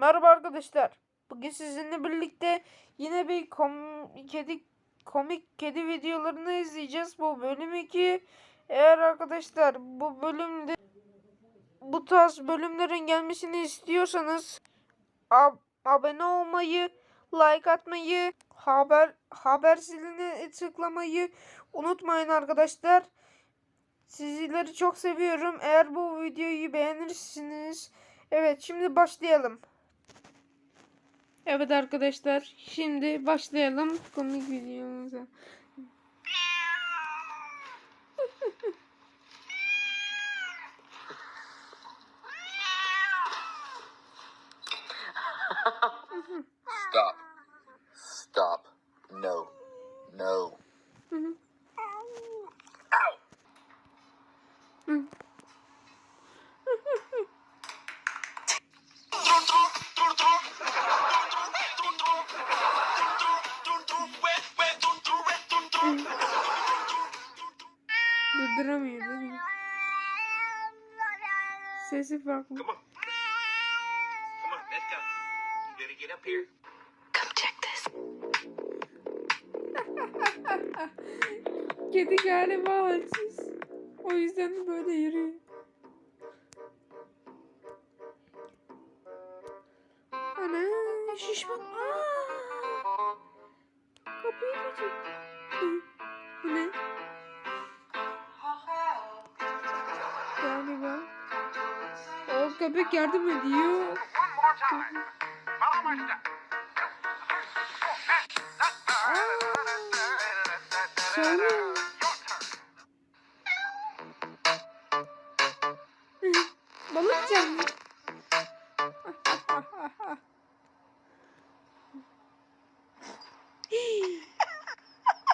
Merhaba arkadaşlar. Bugün sizinle birlikte yine bir kom kedi komik kedi videolarını izleyeceğiz. Bu bölüm 2. Eğer arkadaşlar bu bölümde bu tarz bölümlerin gelmesini istiyorsanız ab- abone olmayı, like atmayı, haber haber ziline tıklamayı unutmayın arkadaşlar. Sizleri çok seviyorum. Eğer bu videoyu beğenirsiniz. Evet şimdi başlayalım. Evet arkadaşlar şimdi başlayalım komik videomuza. Stop. Stop. No. No. Ow! Mi? Sesi farklı. Come on. Come on, let's go. You better get up here. Come check this. Kedi galiba halsiz. O yüzden böyle yürüyor. Ana şişman. Aa! Kapıyı mı köpek yardım ediyor. Söyle. Balık canlı.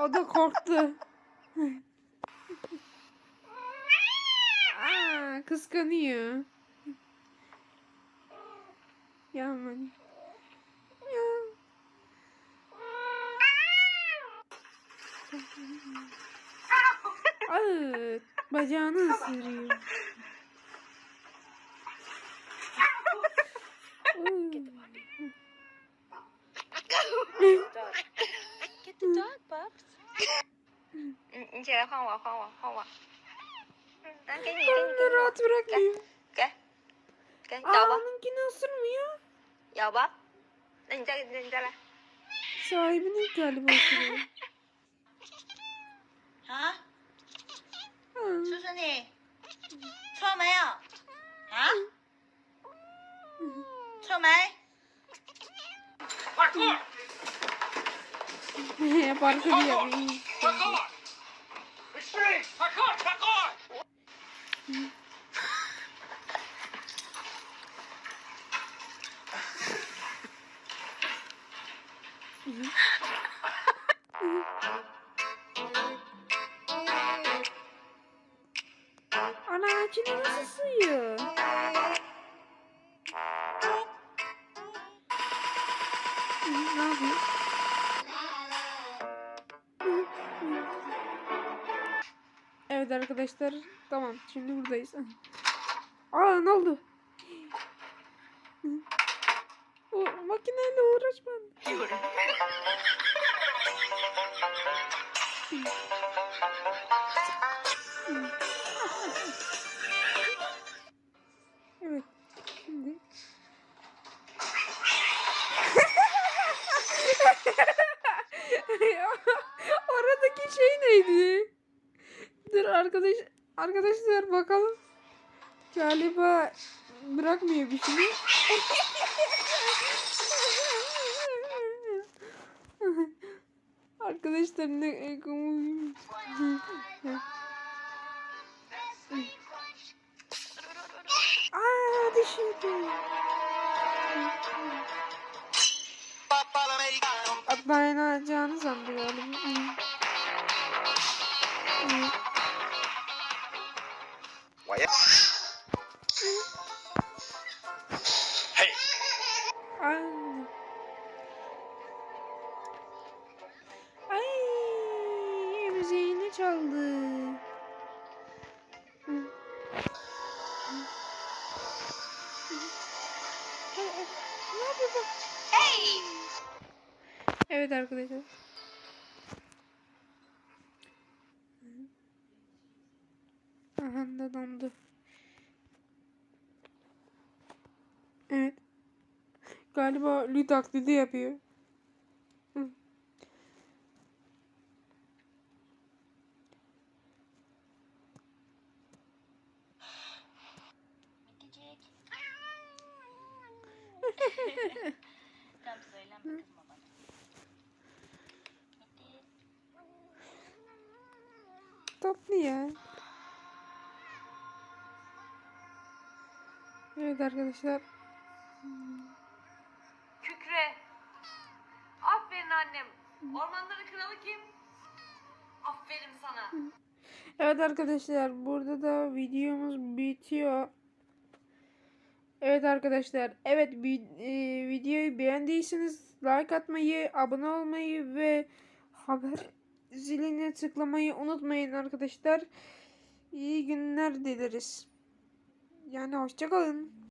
o da korktu. Aa, kıskanıyor. Ya aman. Ya. Ay, bacağını ısırıyor. Get the dog, Bubs. 你你起来换我，换我，换我。嗯，来给你，给你， Onu 给 rahat bırakmıyor. 你，给，给咬吧， Ağanınkini ısırmıyor. 要不，那你再给你再来。你，啊？是不是你？错没有？啊？错没？快说！哎呀，跑出去了。Ana içine nasıl sığıyor? Ne yapıyor? Evet arkadaşlar tamam şimdi buradayız. Aa ne oldu? O makineyle uğraşma. Evet. Şimdi. Oradaki şey neydi? Dur arkadaş arkadaşlar bakalım. Galiba bırakmıyor bir şey. Arkadaşlar ne Aa düşürdü. Atlayacağını sandı galiba. Müziğini çaldı. Hey! Evet arkadaşlar. Aha da dondu. Evet. Galiba Lü taklidi yapıyor. Tamam söyleme kızma bana. Tatlı ya. Evet arkadaşlar. Kükre. Aferin annem. Ormanların kralı kim? Aferin sana. Evet arkadaşlar burada da videomuz bitiyor. Evet arkadaşlar evet e, videoyu beğendiyseniz like atmayı, abone olmayı ve haber ziline tıklamayı unutmayın arkadaşlar. İyi günler dileriz. Yani hoşçakalın.